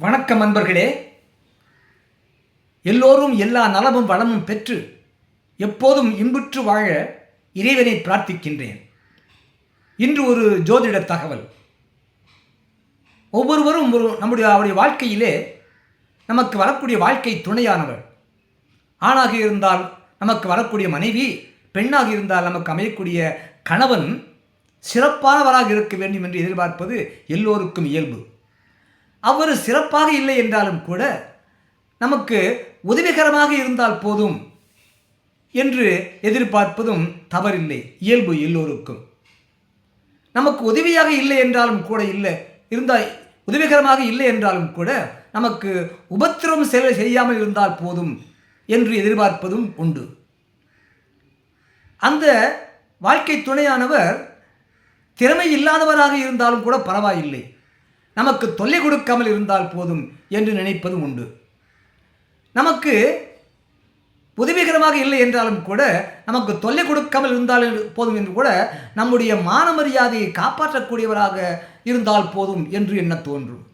வணக்கம் அன்பர்களே. எல்லோரும் எல்லா நலமும் வளமும் பெற்று எப்போதும் இன்புற்று வாழ இறைவனை பிரார்த்திக்கின்றேன். இன்று ஒரு ஜோதிட தகவல். ஒவ்வொருவரும் ஒரு நம்முடைய அவருடைய வாழ்க்கையிலே நமக்கு வரக்கூடிய வாழ்க்கை துணையானவர். ஆணாக இருந்தால் நமக்கு வரக்கூடிய மனைவி பெண்ணாக இருந்தால் நமக்கு அமையக்கூடிய கணவன் சிறப்பானவராக இருக்க வேண்டும் என்று எதிர்பார்ப்பது எல்லோருக்கும் இயல்பு. அவர் சிறப்பாக இல்லை என்றாலும் கூட நமக்கு உதவிகரமாக இருந்தால் போதும் என்று எதிர்பார்ப்பதும் தவறில்லை. இயல்பு எல்லோருக்கும். நமக்கு உதவியாக இல்லை என்றாலும் கூட இல்லை இருந்தால் உதவிகரமாக இல்லை என்றாலும் கூட நமக்கு உபத்திரம் செல செய்யாமல் இருந்தால் போதும் என்று எதிர்பார்ப்பதும் உண்டு. அந்த வாழ்க்கை துணையானவர் திறமை இல்லாதவராக இருந்தாலும் கூட பரவாயில்லை. நமக்கு தொல்லை கொடுக்காமல் இருந்தால் போதும் என்று நினைப்பதும் உண்டு. நமக்கு உதவிகரமாக இல்லை என்றாலும் கூட நமக்கு தொல்லை கொடுக்காமல் இருந்தால் போதும் என்று கூட நம்முடைய மான மரியாதையை காப்பாற்றக்கூடியவராக இருந்தால் போதும் என்று எண்ண தோன்றும்?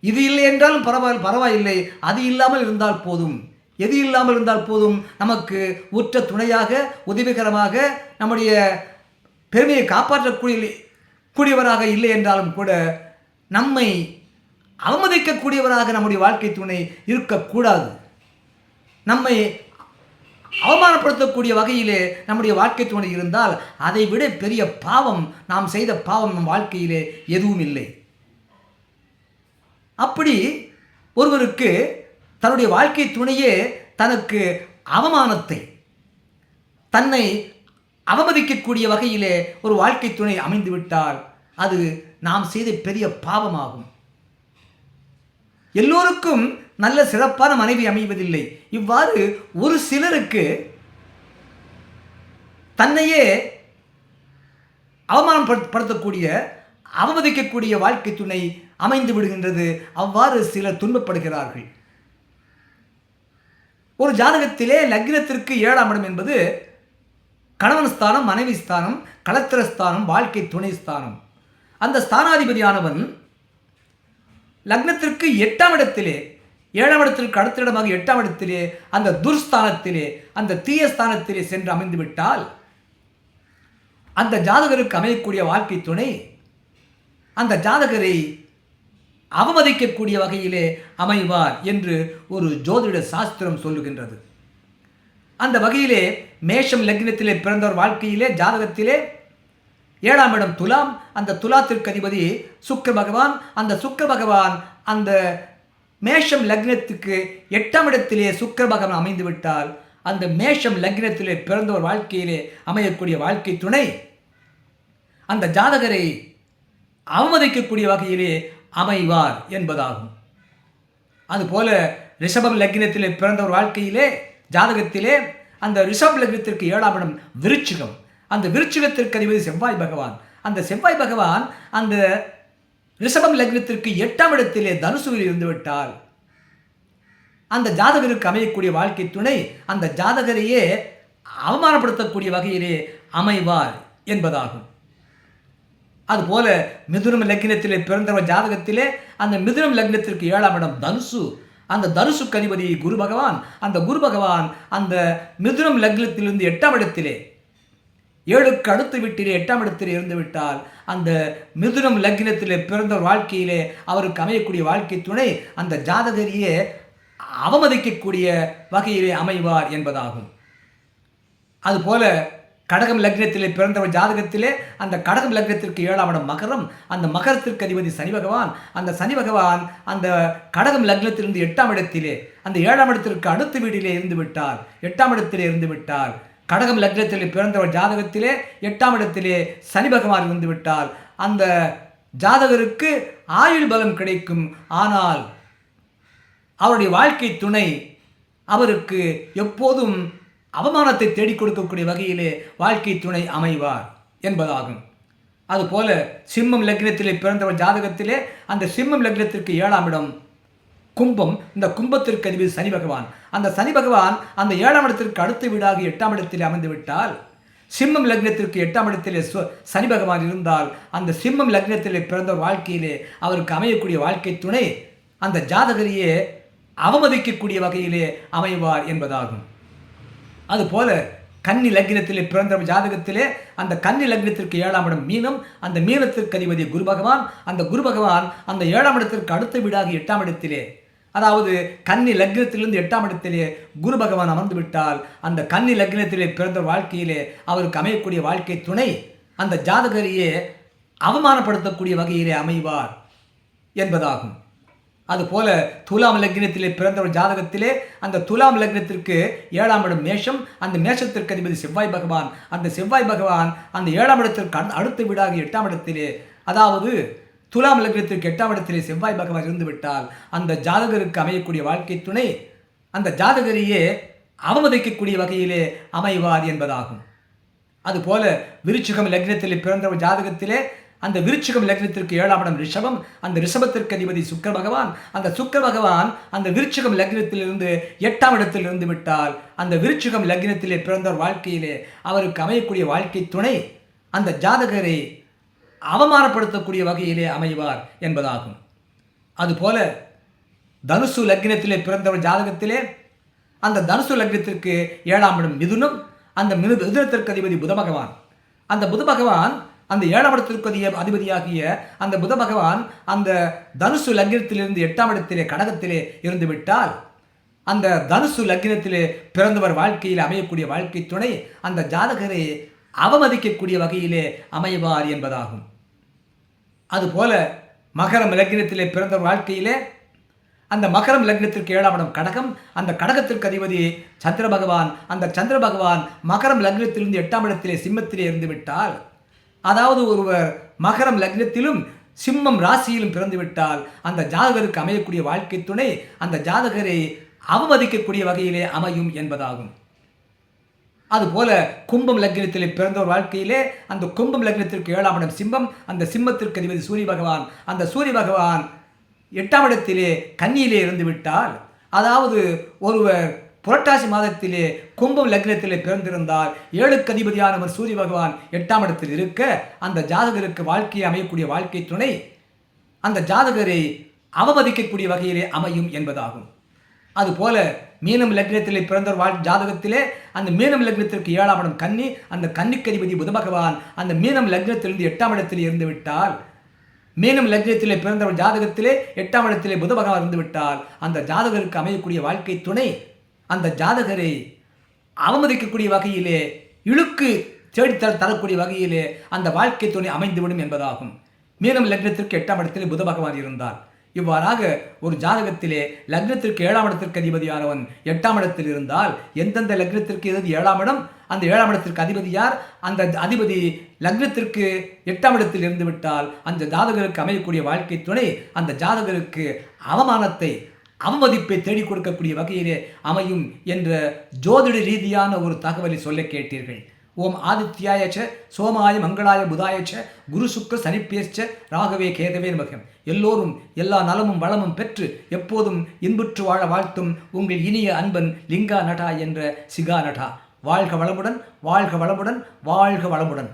இது இல்லை என்றாலும் பரவாயில்லை பரவாயில்லை. அது இல்லாமல் இருந்தால் போதும். எது இல்லாமல் இருந்தால் போதும்? நமக்கு உற்ற துணையாக உதவிகரமாக நம்முடைய பெருமையை காப்பாற்றக்கூடிய கூடியவராக இல்லை என்றாலும் கூட நம்மை அவமதிக்கக்கூடியவராக நம்முடைய வாழ்க்கை துணை இருக்கக்கூடாது. நம்மை அவமானப்படுத்தக்கூடிய வகையிலே நம்முடைய வாழ்க்கை துணை இருந்தால் அதை விட பெரிய பாவம் நாம் செய்த பாவம் நம் வாழ்க்கையிலே எதுவும் இல்லை. அப்படி ஒருவருக்கு தன்னுடைய வாழ்க்கை துணையே தனக்கு அவமானத்தை தன்னை அவமதிக்கக்கூடிய வகையிலே ஒரு வாழ்க்கை துணை அமைந்துவிட்டால் அது நாம் செய்த பெரிய பாவமாகும். எல்லோருக்கும் நல்ல சிறப்பான மனைவி அமைவதில்லை. இவ்வாறு ஒரு சிலருக்கு தன்னையே அவமானப்படுத்தக்கூடிய அவமதிக்கக்கூடிய வாழ்க்கை துணை அமைந்து விடுகின்றது. அவ்வாறு சிலர் துன்பப்படுகிறார்கள். ஒரு ஜாதகத்திலே லக்னத்திற்கு ஏழாம் இடம் என்பது கணவன் ஸ்தானம் மனைவி ஸ்தானம் களத்திர ஸ்தானம் வாழ்க்கை துணை ஸ்தானம். அந்த ஸ்தானாதிபதியானவன் லக்னத்திற்கு எட்டாம் இடத்திலே ஏழாம் இடத்திற்கு அடுத்த இடமாக எட்டாம் இடத்திலே அந்த துர்ஸ்தானத்திலே அந்த தீய ஸ்தானத்திலே சென்று அமைந்து விட்டால் அந்த ஜாதகருக்கு அமையக்கூடிய வாழ்க்கை துணை அந்த ஜாதகரை அவமதிக்கக்கூடிய வகையிலே அமைவார் என்று ஒரு ஜோதிட சாஸ்திரம் சொல்லுகின்றது. அந்த வகையிலே மேஷம் லக்னத்திலே பிறந்தவர் வாழ்க்கையிலே ஜாதகத்திலே ஏழாம் இடம் துலாம். அந்த துலாத்திற்கு அதிபதி சுக்கர பகவான். அந்த சுக்கர பகவான் அந்த மேஷம் லக்னத்துக்கு எட்டாம் இடத்திலே சுக்கர பகவான் அமைந்து விட்டால் அந்த மேஷம் லக்னத்திலே பிறந்தவர் வாழ்க்கையிலே அமையக்கூடிய வாழ்க்கை துணை அந்த ஜாதகரை அவமதிக்கக்கூடிய வகையிலே அமைவார் என்பதாகும். அதுபோல ரிஷபம் லக்னத்திலே பிறந்தவர் வாழ்க்கையிலே ஜாதகத்திலே அந்த ரிஷப் லக்னத்திற்கு ஏழாம் இடம் விருச்சிகம். அந்த விருச்சிகத்திற்கு அதிபதி செவ்வாய் பகவான். அந்த செவ்வாய் பகவான் அந்த ரிஷபம் லக்னத்திற்கு எட்டாம் இடத்திலே தனுசுவில் இருந்து விட்டால் அந்த ஜாதகருக்கு அமையக்கூடிய வாழ்க்கை துணை அந்த ஜாதகரையே அவமானப்படுத்தக்கூடிய வகையிலே அமைவார் என்பதாகும். அதுபோல மிதுனம் லக்னத்திலே பிறந்தவர் ஜாதகத்திலே அந்த மிதுனம் லக்னத்திற்கு ஏழாம் இடம் தனுசு அந்த தனுசுக்கு அதிபதி குரு பகவான் அந்த குரு பகவான் அந்த மிதுனம் லக்னத்திலிருந்து எட்டாம் இடத்திலே ஏழுக்கு அடுத்து வீட்டிலே எட்டாம் இடத்தில் இருந்து விட்டால் அந்த மிதுனம் லக்னத்திலே பிறந்த வாழ்க்கையிலே அவருக்கு அமையக்கூடிய வாழ்க்கை துணை அந்த ஜாதகரியே அவமதிக்கக்கூடிய வகையிலே அமைவார் என்பதாகும். அதுபோல கடகம் லக்னத்திலே பிறந்தவர் ஜாதகத்திலே அந்த கடகம் லக்னத்திற்கு ஏழாம் இடம் மகரம். அந்த மகரத்திற்கு அதிபதி சனி பகவான். அந்த சனி பகவான் அந்த கடகம் லக்னத்திலிருந்து எட்டாம் இடத்திலே அந்த ஏழாம் இடத்திற்கு அடுத்த வீட்டிலே இருந்து விட்டார். எட்டாம் இடத்திலே இருந்து விட்டார். கடகம் லக்னத்திலே பிறந்தவர் ஜாதகத்திலே எட்டாம் இடத்திலே சனி பகவான் இருந்து விட்டால் அந்த ஜாதகருக்கு ஆயுள் பலம் கிடைக்கும். ஆனால் அவருடைய வாழ்க்கை துணை அவருக்கு எப்போதும் அவமானத்தை தேடிக் கொடுக்கக்கூடிய வகையிலே வாழ்க்கை துணை அமைவார் என்பதாகும். அதுபோல சிம்மம் லக்னத்திலே பிறந்தவர் ஜாதகத்திலே அந்த சிம்மம் லக்னத்திற்கு ஏழாம் இடம் கும்பம். இந்த கும்பத்திற்கு அதிபதி சனி பகவான். அந்த சனி பகவான் அந்த ஏழாம் இடத்திற்கு அடுத்த வீடாக எட்டாம் இடத்தில் அமைந்துவிட்டால் சிம்மம் லக்னத்திற்கு எட்டாம் இடத்திலே சனி பகவான் இருந்தால் அந்த சிம்மம் லக்னத்திலே பிறந்த வாழ்க்கையிலே அவருக்கு அமையக்கூடிய வாழ்க்கை துணை அந்த ஜாதகரையே அவமதிக்கக்கூடிய வகையிலே அமைவார் என்பதாகும். அதுபோல கன்னி லக்னத்திலே பிறந்த ஜாதகத்திலே அந்த கன்னி லக்னத்திற்கு ஏழாம் இடம் மீனம் அந்த மீனத்திற்கு அதிபதி குரு பகவான் அந்த குரு பகவான் அந்த ஏழாம் இடத்திற்கு அடுத்த வீடாக எட்டாம் இடத்திலே அதாவது கன்னி லக்னத்திலிருந்து எட்டாம் இடத்திலே குரு பகவான் அமர்ந்து விட்டால் அந்த கன்னி லக்னத்திலே பிறந்த வாழ்க்கையிலே அவருக்கு அமையக்கூடிய வாழ்க்கை துணை அந்த ஜாதகரையே அவமானப்படுத்தக்கூடிய வகையிலே அமைவார் என்பதாகும். அதுபோல துலாம் லக்னத்திலே பிறந்த ஒரு ஜாதகத்திலே அந்த துலாம் லக்னத்திற்கு ஏழாம் இடம் மேஷம். அந்த மேஷத்திற்கு அதிபதி செவ்வாய் பகவான். அந்த செவ்வாய் பகவான் அந்த ஏழாம் இடத்திற்கு அடுத்த வீடாக எட்டாம் இடத்திலே அதாவது துலாம் லக்னத்திற்கு எட்டாம் இடத்திலே செவ்வாய் பகவான் இருந்துவிட்டால் அந்த ஜாதகருக்கு அமையக்கூடிய வாழ்க்கை துணை அந்த ஜாதகரையே அவமதிக்கக்கூடிய வகையிலே அமைவார் என்பதாகும். அதுபோல விருச்சிகம் லக்னத்திலே பிறந்த ஒரு ஜாதகத்திலே அந்த விருச்சிகம் லக்னத்திற்கு ஏழாம் இடம் ரிஷபம் அந்த ரிஷபத்திற்கு அதிபதி சுக்கர பகவான். அந்த சுக்கர பகவான் அந்த விருச்சிகம் லக்னத்திலிருந்து எட்டாம் இடத்தில் இருந்து விட்டால் அந்த விருச்சிகம் லக்னத்திலே பிறந்தவர் வாழ்க்கையிலே அவருக்கு அமையக்கூடிய வாழ்க்கை துணை அந்த ஜாதகரை அவமானப்படுத்தக்கூடிய வகையிலே அமைவார் என்பதாகும். அதுபோல தனுசு லக்னத்திலே பிறந்தவர் ஜாதகத்திலே அந்த தனுசு லக்னத்திற்கு ஏழாம் இடம் மிதுனும் அந்த மிது மிதுனத்திற்கு அதிபதி புத பகவான் அந்த புத பகவான் அந்த ஏழாம் இடத்திற்குரிய அதிபதியாகிய அந்த புத பகவான் அந்த தனுசு லக்னத்திலிருந்து எட்டாம் இடத்திலே கடகத்திலே இருந்து விட்டால் அந்த தனுசு லக்னத்திலே பிறந்தவர் வாழ்க்கையில் அமையக்கூடிய வாழ்க்கை துணை அந்த ஜாதகரை அவமதிக்கக்கூடிய வகையிலே அமைவார் என்பதாகும். அதுபோல மகரம் லக்னத்திலே பிறந்த வாழ்க்கையிலே அந்த மகரம் லக்னத்திற்கு ஏழாம் இடம் கடகம் அந்த கடகத்திற்கு அதிபதி சந்திர பகவான் அந்த சந்திர பகவான் மகரம் லக்னத்திலிருந்து எட்டாம் இடத்திலே சிம்மத்திலே இருந்து விட்டால் அதாவது ஒருவர் மகரம் லக்னத்திலும் சிம்மம் ராசியிலும் பிறந்துவிட்டால் அந்த ஜாதகருக்கு அமையக்கூடிய வாழ்க்கை துணை அந்த ஜாதகரை அவமதிக்கக்கூடிய வகையிலே அமையும் என்பதாகும். அதுபோல கும்பம் லக்னத்திலே பிறந்தவர் வாழ்க்கையிலே அந்த கும்பம் லக்னத்திற்கு ஏழாம் இடம் சிம்மம் அந்த சிம்மத்திற்கு அதிபதி சூரிய பகவான் அந்த சூரிய பகவான் எட்டாம் இடத்திலே கன்னியிலே இருந்து விட்டால் அதாவது ஒருவர் புரட்டாசி மாதத்திலே கும்பம் லக்னத்திலே பிறந்திருந்தால் ஏழுக்கு அதிபதியானவர் சூரிய பகவான் எட்டாம் இடத்தில் இருக்க அந்த ஜாதகருக்கு வாழ்க்கையை அமையக்கூடிய வாழ்க்கை துணை அந்த ஜாதகரை அவமதிக்கக்கூடிய வகையிலே அமையும் என்பதாகும். அதுபோல மீனம் லக்னத்திலே பிறந்த வாழ் ஜாதகத்திலே அந்த மீனம் லக்னத்திற்கு ஏழாம் இடம் கன்னி அந்த கன்னிக்கதிபதி புத பகவான் அந்த மீனம் லக்னத்திலிருந்து எட்டாம் இடத்தில் இருந்து விட்டால் மீனம் லக்னத்திலே பிறந்தவர் ஜாதகத்திலே எட்டாம் இடத்திலே புத பகவான் இருந்து விட்டால் அந்த ஜாதகருக்கு அமையக்கூடிய வாழ்க்கை துணை அந்த ஜாதகரை அவமதிக்கக்கூடிய வகையிலே இழுக்கு தேடித்தர தரக்கூடிய வகையிலே அந்த வாழ்க்கை துணை அமைந்துவிடும் என்பதாகும். மீனம் லக்னத்திற்கு எட்டாம் இடத்திலே புத பகவான் இருந்தார். இவ்வாறாக ஒரு ஜாதகத்திலே லக்னத்திற்கு ஏழாம் இடத்திற்கு அதிபதியானவன் எட்டாம் இடத்தில் இருந்தால் எந்தெந்த லக்னத்திற்கு எது ஏழாம் இடம் அந்த ஏழாம் இடத்திற்கு அதிபதி யார் அந்த அதிபதி லக்னத்திற்கு எட்டாம் இடத்தில் இருந்து விட்டால் அந்த ஜாதகருக்கு அமையக்கூடிய வாழ்க்கை துணை அந்த ஜாதகருக்கு அவமானத்தை அவமதிப்பை தேடிக் கொடுக்கக்கூடிய வகையிலே அமையும் என்ற ஜோதிட ரீதியான ஒரு தகவலை சொல்ல கேட்டீர்கள். ஓம் ஆதித்யாயச்ச சோமாய மங்களாய புதாயச்ச குரு சுக்க சனிப்பேச்ச ராகவே கேதவே நமகம். எல்லோரும் எல்லா நலமும் வளமும் பெற்று எப்போதும் இன்புற்று வாழ வாழ்த்தும் உங்கள் இனிய அன்பன் லிங்கா நடா என்ற சிகா நடா வாழ்க வளமுடன் வாழ்க வளமுடன் வாழ்க வளமுடன்.